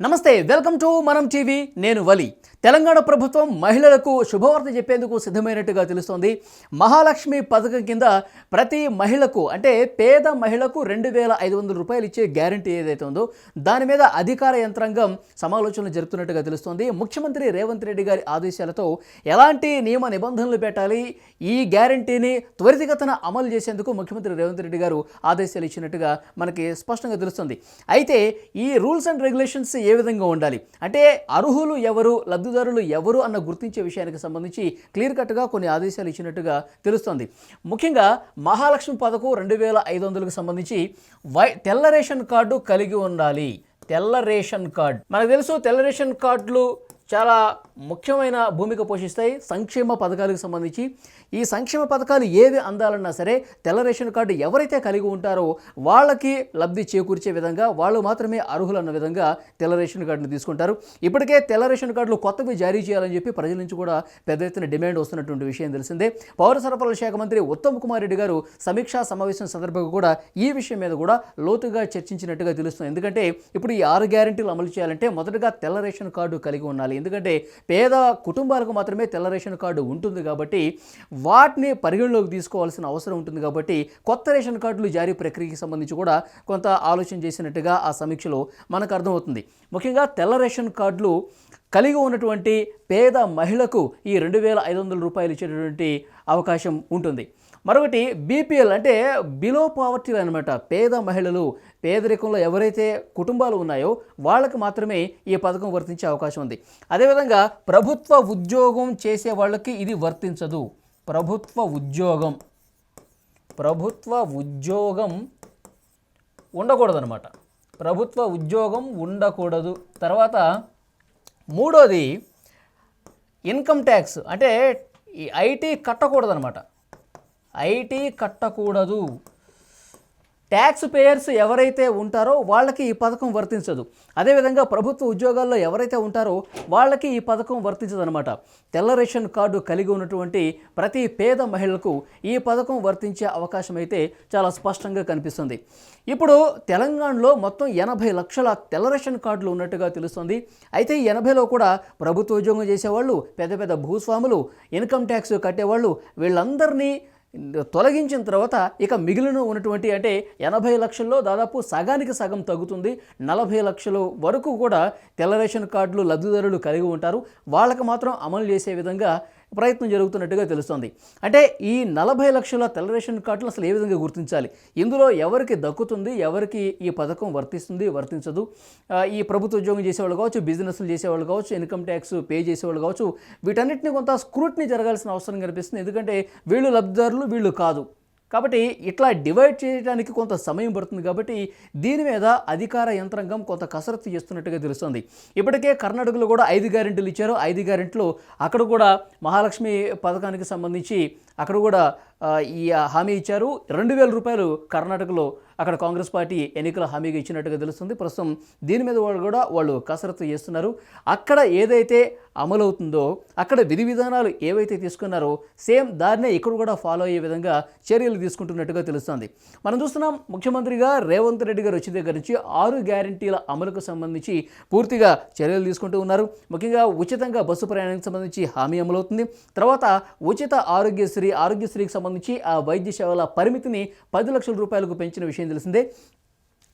నమస్తే welcome to మనం TV. నేను వలి. తెలంగాణ ప్రభుత్వం మహిళలకు శుభవార్త చెప్పేందుకు సిద్ధమైనట్టుగా తెలుస్తోంది. మహాలక్ష్మి పథకం కింద ప్రతి మహిళకు అంటే పేద మహిళకు రెండు వేల ఐదు వందల రూపాయలు ఇచ్చే గ్యారంటీ ఏదైతే ఉందో దాని మీద అధికార యంత్రాంగం సమాలోచనలు జరుపుతున్నట్టుగా తెలుస్తోంది. ముఖ్యమంత్రి రేవంత్ రెడ్డి గారి ఆదేశాలతో ఎలాంటి నియమ నిబంధనలు పెట్టాలి? ఈ గ్యారంటీని త్వరితగతన అమలు చేసేందుకు ముఖ్యమంత్రి రేవంత్ రెడ్డి గారు ఆదేశాలు ఇచ్చినట్టుగా మనకి స్పష్టంగా తెలుస్తుంది. అయితే ఈ రూల్స్ అండ్ రెగ్యులేషన్స్ ఏ విధంగా ఉండాలి? అంటే అర్హులు ఎవరు? లబ్ధి వినియోగదారులు ఎవరు అన్న గుర్తించే విషయానికి సంబంధించి క్లియర్ కట్గా కొన్ని ఆదేశాలు ఇచ్చినట్టుగా తెలుస్తోంది. ముఖ్యంగా మహాలక్ష్మి పథకం రెండు వేల ఐదు వందలకు సంబంధించి వై తెల్ల రేషన్ కార్డు కలిగి ఉండాలి. తెల్ల రేషన్ కార్డు. మనకు తెలుసు తెల్ల రేషన్ కార్డులు చాలా ముఖ్యమైన భూమిక పోషిస్తాయి. సంక్షేమ పథకాలకు సంబంధించి. ఈ సంక్షేమ పథకాలు ఏవి అందాలన్నా సరే తెల్ల రేషన్ కార్డు ఎవరైతే కలిగి ఉంటారో వాళ్ళకి లబ్ధి చేకూర్చే విధంగా వాళ్ళు మాత్రమే అర్హులు అన్న విధంగా తెల్ల రేషన్ కార్డును తీసుకుంటారు. ఇప్పటికే తెల్ల రేషన్ కార్డులు కొత్తవి జారీ చేయాలని చెప్పి ప్రజల నుంచి కూడా పెద్ద ఎత్తున డిమాండ్ వస్తున్నటువంటి విషయం తెలిసిందే. పౌర సరఫరాల శాఖ మంత్రి ఉత్తమ్ కుమార్ రెడ్డి గారు సమీక్షా సమావేశం సందర్భంగా కూడా ఈ విషయం మీద కూడా లోతుగా చర్చించినట్టుగా తెలుస్తుంది. ఎందుకంటే ఇప్పుడు ఈ ఆరు గ్యారెంటీలు అమలు చేయాలంటే మొదటగా తెల్ల రేషన్ కార్డు కలిగి ఉండాలి. ఎందుకంటే పేద కుటుంబాలకు మాత్రమే తెల్ల రేషన్ కార్డు ఉంటుంది కాబట్టి వాటిని పరిగణలోకి తీసుకోవాల్సిన అవసరం ఉంటుంది కాబట్టి కొత్త రేషన్ కార్డులు జారీ ప్రక్రియకి సంబంధించి కూడా కొంత ఆలోచన చేసినట్టుగా ఆ సమీక్షలో మనకు అర్థమవుతుంది. ముఖ్యంగా తెల్ల రేషన్ కార్డులు కలిగి ఉన్నటువంటి పేద మహిళకు ఈ రెండు వేల ఐదు వందల రూపాయలు ఇచ్చేటటువంటి అవకాశం ఉంటుంది. మరొకటి బీపీఎల్ అంటే బిలో పావర్టీ అనమాట పేద మహిళలు పేదరికంలో ఎవరైతే కుటుంబాలు ఉన్నాయో వాళ్ళకి మాత్రమే ఈ పథకం వర్తించే అవకాశం ఉంది. అదేవిధంగా ప్రభుత్వ ఉద్యోగం చేసే వాళ్ళకి ఇది వర్తించదు. ప్రభుత్వ ఉద్యోగం. ప్రభుత్వ ఉద్యోగం ఉండకూడదనమాట ప్రభుత్వ ఉద్యోగం ఉండకూడదు. తర్వాత మూడోది ఇన్కమ్ ట్యాక్స్. అంటే ఈ ఐటీ కట్టకూడదనమాట ఐటీ కట్టకూడదు. ట్యాక్స్ పేయర్స్ ఎవరైతే ఉంటారో వాళ్ళకి ఈ పథకం వర్తించదు. అదేవిధంగా ప్రభుత్వ ఉద్యోగాల్లో ఎవరైతే ఉంటారో వాళ్ళకి ఈ పథకం వర్తించదు అనమాట తెల్ల రేషన్ కార్డు కలిగి ఉన్నటువంటి ప్రతి పేద మహిళలకు ఈ పథకం వర్తించే అవకాశం అయితే చాలా స్పష్టంగా కనిపిస్తుంది. ఇప్పుడు తెలంగాణలో మొత్తం ఎనభై లక్షల తెల్ల రేషన్ కార్డులు ఉన్నట్టుగా తెలుస్తుంది. అయితే ఈ ఎనభైలో కూడా ప్రభుత్వ ఉద్యోగం చేసేవాళ్ళు పెద్ద పెద్ద భూస్వాములు ఇన్కమ్ ట్యాక్స్ కట్టేవాళ్ళు వీళ్ళందరినీ తొలగించిన తర్వాత ఇక మిగిలిన ఉన్నటువంటి అంటే ఎనభై లక్షల్లో దాదాపు సగానికి సగం తగ్గుతుంది. నలభై లక్షల వరకు కూడా తెల్ల రేషన్ కార్డులు లబ్ధిదారులు కలిగి ఉంటారు. వాళ్ళకి మాత్రం అమలు చేసే విధంగా ప్రయత్నం జరుగుతున్నట్టుగా తెలుస్తోంది. అంటే ఈ నలభై లక్షల తెల్ల రేషన్ కార్డులు అసలు ఏ విధంగా గుర్తించాలి? ఇందులో ఎవరికి దక్కుతుంది? ఎవరికి ఈ పథకం వర్తిస్తుంది? వర్తించదు. ఈ ప్రభుత్వ ఉద్యోగం చేసేవాళ్ళు కావచ్చు బిజినెస్లు చేసేవాళ్ళు కావచ్చు ఇన్కమ్ ట్యాక్స్ పే చేసేవాళ్ళు కావచ్చు వీటన్నిటిని కొంత స్క్రూట్ని జరగాల్సిన అవసరం కనిపిస్తుంది. ఎందుకంటే వీళ్ళు లబ్ధిదారులు వీళ్ళు కాదు. కాబట్టి ఇట్లా డివైడ్ చేయడానికి కొంత సమయం పడుతుంది కాబట్టి దీని మీద అధికార యంత్రాంగం కొంత కసరత్తు చేస్తున్నట్టుగా తెలుస్తుంది. ఇప్పటికే కర్ణాటకలో కూడా ఐదు గ్యారెంటీలు ఇచ్చారు. ఐదు గ్యారెంటీలు అక్కడ కూడా మహాలక్ష్మి పథకానికి సంబంధించి అక్కడ కూడా ఈ హామీ ఇచ్చారు. రెండు వేల రూపాయలు కర్ణాటకలో అక్కడ కాంగ్రెస్ పార్టీ ఎన్నికల హామీగా ఇచ్చినట్టుగా తెలుస్తుంది. ప్రస్తుతం దీని మీద వాళ్ళు కూడా వాళ్ళు కసరత్తు చేస్తున్నారు. అక్కడ ఏదైతే అమలవుతుందో అక్కడ విధి విధానాలు ఏవైతే తీసుకున్నారో సేమ్ దాన్నే ఇక్కడ కూడా ఫాలో అయ్యే విధంగా చర్యలు తీసుకుంటున్నట్టుగా తెలుస్తుంది. మనం చూస్తున్నాం ముఖ్యమంత్రిగా రేవంత్ రెడ్డి గారు వచ్చిన దగ్గర నుంచి ఆరు గ్యారంటీల అమలుకు సంబంధించి పూర్తిగా చర్యలు తీసుకుంటూ ఉన్నారు. ముఖ్యంగా ఉచితంగా బస్సు ప్రయాణానికి సంబంధించి హామీ అమలవుతుంది. తర్వాత ఉచిత ఆరోగ్యశ్రీ ఆరోగ్యశ్రీకి సంబంధించి ఆ వైద్య సేవల పరిమితిని పది లక్షల రూపాయలకు పెంచిన విషయం తెలిసిందే.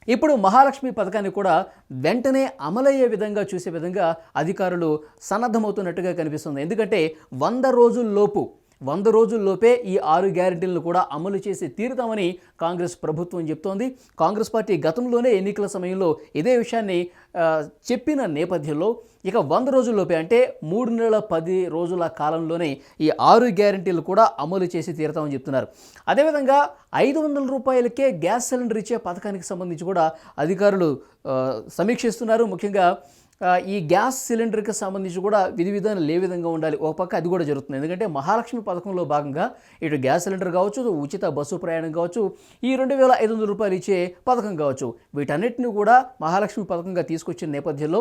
ఇప్పుడు మహాలక్ష్మి పథకాన్ని కూడా వెంటనే అమలయ్యే విధంగా చూసే విధంగా అధికారులు సన్నద్ధమవుతున్నట్టుగా కనిపిస్తుంది. ఎందుకంటే వంద రోజుల్లోపు వంద రోజుల్లోపే ఈ ఆరు గ్యారెంటీలను కూడా అమలు చేసి తీరుతామని కాంగ్రెస్ ప్రభుత్వం చెప్తోంది. కాంగ్రెస్ పార్టీ గతంలోనే ఎన్నికల సమయంలో ఇదే విషయాన్ని చెప్పిన నేపథ్యంలో ఇక వంద రోజుల్లోపే అంటే మూడు నెలల పది రోజుల కాలంలోనే ఈ ఆరు గ్యారెంటీలు కూడా అమలు చేసి తీరుతామని చెప్తున్నారు. అదేవిధంగా ఐదు వందల రూపాయలకే గ్యాస్ సిలిండర్ ఇచ్చే పథకానికి సంబంధించి కూడా అధికారులు సమీక్షిస్తున్నారు. ముఖ్యంగా ఈ గ్యాస్ సిలిండర్కి సంబంధించి కూడా విధి విధానం ఏ విధంగా ఉండాలి? ఒక పక్క అది కూడా జరుగుతుంది. ఎందుకంటే మహాలక్ష్మి పథకంలో భాగంగా ఇటు గ్యాస్ సిలిండర్ కావచ్చు ఉచిత బస్సు ప్రయాణం కావచ్చు ఈ రెండు వేల ఐదు వందల రూపాయలు ఇచ్చే పథకం కావచ్చు. వీటన్నిటిని కూడా మహాలక్ష్మి పథకంగా తీసుకొచ్చిన నేపథ్యంలో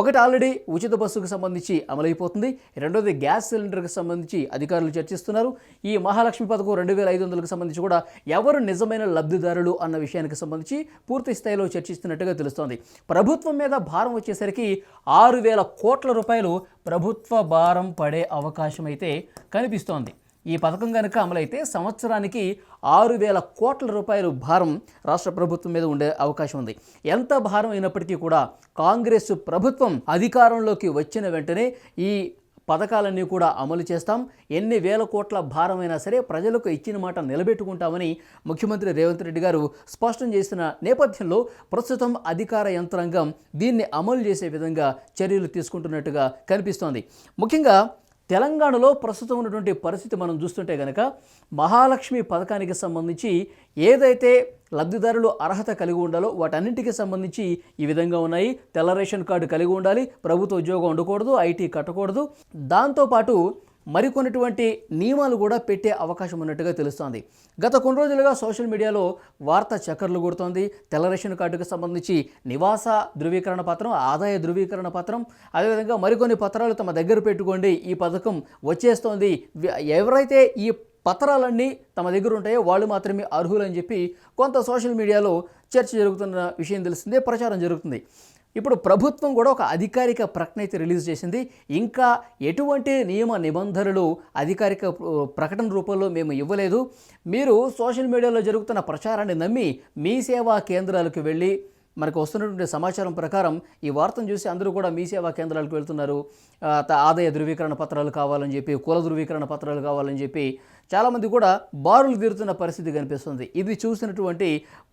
ఒకటి ఆల్రెడీ ఉచిత బస్సుకు సంబంధించి అమలైపోతుంది. రెండోది గ్యాస్ సిలిండర్కి సంబంధించి అధికారులు చర్చిస్తున్నారు. ఈ మహాలక్ష్మి పథకం రెండు వేల ఐదు వందలకు సంబంధించి కూడా ఎవరు నిజమైన లబ్ధిదారులు అన్న విషయానికి సంబంధించి పూర్తి స్థాయిలో చర్చిస్తున్నట్టుగా తెలుస్తోంది. ప్రభుత్వం మీద భారం వచ్చేసరికి ఆరు వేల కోట్ల రూపాయలు ప్రభుత్వ భారం పడే అవకాశం అయితే కనిపిస్తోంది. ఈ పథకం కనుక అమలైతే సంవత్సరానికి ఆరు వేల కోట్ల రూపాయలు భారం రాష్ట్ర ప్రభుత్వం మీద ఉండే అవకాశం ఉంది. ఎంత భారం అయినప్పటికీ కూడా కాంగ్రెస్ ప్రభుత్వం అధికారంలోకి వచ్చిన వెంటనే ఈ పథకాలన్నీ కూడా అమలు చేస్తాం. ఎన్ని వేల కోట్ల భారమైనా సరే ప్రజలకు ఇచ్చిన మాట నిలబెట్టుకుంటామని ముఖ్యమంత్రి రేవంత్ రెడ్డి గారు స్పష్టం చేసిన నేపథ్యంలో ప్రస్తుతం అధికార యంత్రాంగం దీన్ని అమలు చేసే విధంగా చర్యలు తీసుకుంటున్నట్టుగా కనిపిస్తోంది. ముఖ్యంగా తెలంగాణలో ప్రస్తుతం ఉన్నటువంటి పరిస్థితి మనం చూస్తుంటే కనుక మహాలక్ష్మి పథకానికి సంబంధించి ఏదైతే లబ్ధిదారులు అర్హత కలిగి ఉండాలో వాటన్నింటికి సంబంధించి ఈ విధంగా ఉన్నాయి. తెల్ల రేషన్ కార్డు కలిగి ఉండాలి ప్రభుత్వ ఉద్యోగం ఉండకూడదు ఐటీ కట్టకూడదు. దాంతోపాటు మరికొన్నిటువంటి నియమాలు కూడా పెట్టే అవకాశం ఉన్నట్టుగా తెలుస్తోంది. గత కొన్ని రోజులుగా సోషల్ మీడియాలో వార్త చక్కర్లు కొడుతోంది. తెల్ల రేషన్ కార్డుకు సంబంధించి నివాస ధృవీకరణ పత్రం ఆదాయ ధృవీకరణ పత్రం అదేవిధంగా మరికొన్ని పత్రాలు తమ దగ్గర పెట్టుకోండి. ఈ పథకం వచ్చేస్తోంది. ఎవరైతే ఈ పత్రాలన్నీ తమ దగ్గర ఉంటాయో వాళ్ళు మాత్రమే అర్హులని చెప్పి కొంత సోషల్ మీడియాలో చర్చ జరుగుతున్న విషయం తెలిసిందే ప్రచారం జరుగుతుంది. ఇప్పుడు ప్రభుత్వం కూడా ఒక అధికారిక ప్రకటన అయితే రిలీజ్ చేసింది. ఇంకా ఎటువంటి నియమ నిబంధనలు అధికారిక ప్రకటన రూపంలో మేము ఇవ్వలేదు. మీరు సోషల్ మీడియాలో జరుగుతున్న ప్రచారాన్ని నమ్మి మీ సేవా కేంద్రాలకు వెళ్ళి మనకు వస్తున్నటువంటి సమాచారం ప్రకారం ఈ వార్తను చూసి అందరూ కూడా మీ సేవా కేంద్రాలకు వెళ్తున్నారు. ఆదాయ ధృవీకరణ పత్రాలు కావాలని చెప్పి కుల ధృవీకరణ పత్రాలు కావాలని చెప్పి చాలామంది కూడా బారులు తీరుతున్న పరిస్థితి కనిపిస్తుంది. ఇది చూసినటువంటి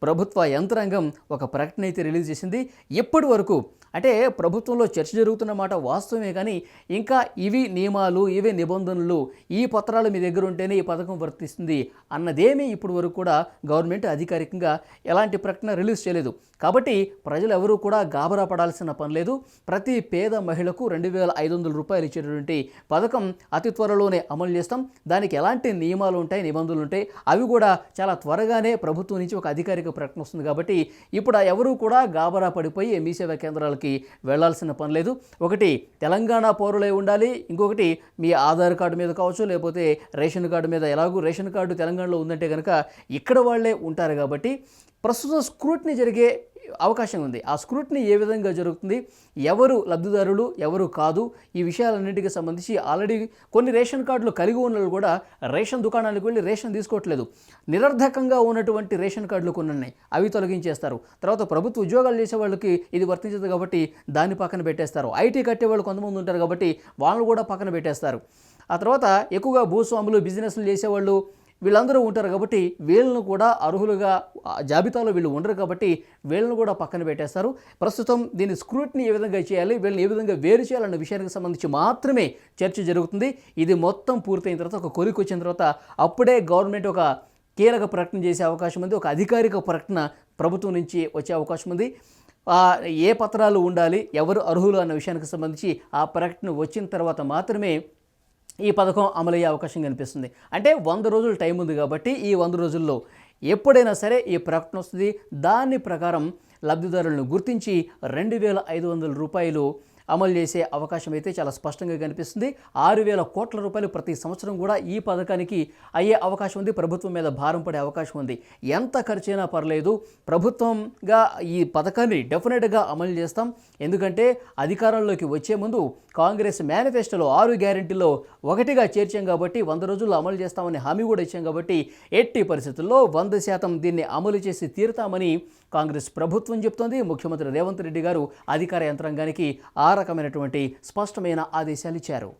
ప్రభుత్వ యంత్రాంగం ఒక ప్రకటన అయితే రిలీజ్ చేసింది. ఇప్పటి వరకు అంటే ప్రభుత్వంలో చర్చ జరుగుతున్న మాట వాస్తవమే కానీ ఇంకా ఇవి నియమాలు ఇవే నిబంధనలు ఈ పత్రాలు మీ దగ్గర ఉంటేనే ఈ పథకం వర్తిస్తుంది అన్నదేమీ ఇప్పటి వరకు కూడా గవర్నమెంట్ అధికారికంగా ఎలాంటి ప్రకటన రిలీజ్ చేయలేదు. కాబట్టి ప్రజలు ఎవరూ కూడా గాబరా పడాల్సిన పని లేదు. ప్రతి పేద మహిళకు రెండు వేల ఐదు వందల రూపాయలు ఇచ్చేటటువంటి పథకం అతి త్వరలోనే అమలు చేస్తాం. దానికి ఎలాంటి నియమాలు ఉంటాయి నిబంధనలు ఉంటాయి? అవి కూడా చాలా త్వరగానే ప్రభుత్వం నుంచి ఒక అధికారిక ప్రకటన వస్తుంది. కాబట్టి ఇప్పుడు ఎవరూ కూడా గాబరా పడిపోయి మీ సేవా కేంద్రాలకి వెళ్ళాల్సిన పని లేదు. ఒకటి తెలంగాణ పౌరులై ఉండాలి. ఇంకొకటి మీ ఆధార్ కార్డు మీద కావచ్చు లేకపోతే రేషన్ కార్డు మీద ఎలాగూ రేషన్ కార్డు తెలంగాణలో ఉందంటే కనుక ఇక్కడ వాళ్ళే ఉంటారు కాబట్టి ప్రస్తుతం స్క్రూట్ని జరిగే అవకాశం ఉంది ఆ స్క్రూట్ని ఏ విధంగా జరుగుతుంది? ఎవరు లబ్ధిదారులు? ఎవరు కాదు? ఈ విషయాలన్నింటికి సంబంధించి ఆల్రెడీ కొన్ని రేషన్ కార్డులు కలిగి ఉన్న వాళ్ళు కూడా రేషన్ దుకాణాలకు వెళ్ళి రేషన్ తీసుకోవట్లేదు. నిరర్ధకంగా ఉన్నటువంటి రేషన్ కార్డులు కొన్ని ఉన్నాయి. అవి తొలగించేస్తారు. తర్వాత ప్రభుత్వ ఉద్యోగాలు చేసే వాళ్ళకి ఇది వర్తించదు కాబట్టి దాన్ని పక్కన పెట్టేస్తారు. ఐటీ కట్టే వాళ్ళు కొంతమంది ఉంటారు కాబట్టి వాళ్ళని కూడా పక్కన పెట్టేస్తారు. ఆ తర్వాత ఎక్కువగా భూస్వాములు బిజినెస్లు చేసేవాళ్ళు వీళ్ళందరూ ఉంటారు కాబట్టి వీళ్ళను కూడా అర్హులుగా జాబితాలో వీళ్ళు ఉండరు కాబట్టి వీళ్ళను కూడా పక్కన పెట్టేస్తారు. ప్రస్తుతం దీని స్క్రూట్ని ఏ విధంగా చేయాలి వీళ్ళని ఏ విధంగా వేరు చేయాలన్న విషయానికి సంబంధించి మాత్రమే చర్చ జరుగుతుంది. ఇది మొత్తం పూర్తయిన తర్వాత ఒక కొలికి వచ్చిన తర్వాత అప్పుడే గవర్నమెంట్ ఒక కీలక ప్రకటన చేసే అవకాశం ఉంది. ఒక అధికారిక ప్రకటన ప్రభుత్వం నుంచి వచ్చే అవకాశం ఉంది. ఏ పత్రాలు ఉండాలి ఎవరు అర్హులు అన్న విషయానికి సంబంధించి ఆ ప్రకటన వచ్చిన తర్వాత మాత్రమే ఈ పథకం అమలయ్యే అవకాశం కనిపిస్తుంది. అంటే వంద రోజులు టైం ఉంది కాబట్టి ఈ వంద రోజుల్లో ఎప్పుడైనా సరే ఈ ప్రకటన వస్తుంది. దాని ప్రకారం లబ్ధిదారులను గుర్తించి రెండు వేల ఐదు వందల రూపాయలు అమలు చేసే అవకాశం అయితే చాలా స్పష్టంగా కనిపిస్తుంది. ఆరు వేల కోట్ల రూపాయలు ప్రతి సంవత్సరం కూడా ఈ పథకానికి అయ్యే అవకాశం ఉంది. ప్రభుత్వం మీద భారం పడే అవకాశం ఉంది. ఎంత ఖర్చైనా పర్లేదు. ప్రభుత్వంగా ఈ పథకాన్ని డెఫినెట్గా అమలు చేస్తాం. ఎందుకంటే అధికారంలోకి వచ్చే ముందు కాంగ్రెస్ మేనిఫెస్టోలో ఆరు గ్యారెంటీలో ఒకటిగా చేర్చాం కాబట్టి వంద రోజుల్లో అమలు చేస్తామని హామీ కూడా ఇచ్చాం కాబట్టి ఎట్టి పరిస్థితుల్లో వంద శాతం దీన్ని అమలు చేసి తీరుతామని కాంగ్రెస్ ప్రభుత్వం చెప్తోంది ముఖ్యమంత్రి రేవంత్ రెడ్డి గారు అధికార యంత్రాంగానికి ఆ రకమైనటువంటి స్పష్టమైన ఆదేశాలు ఇచ్చారు.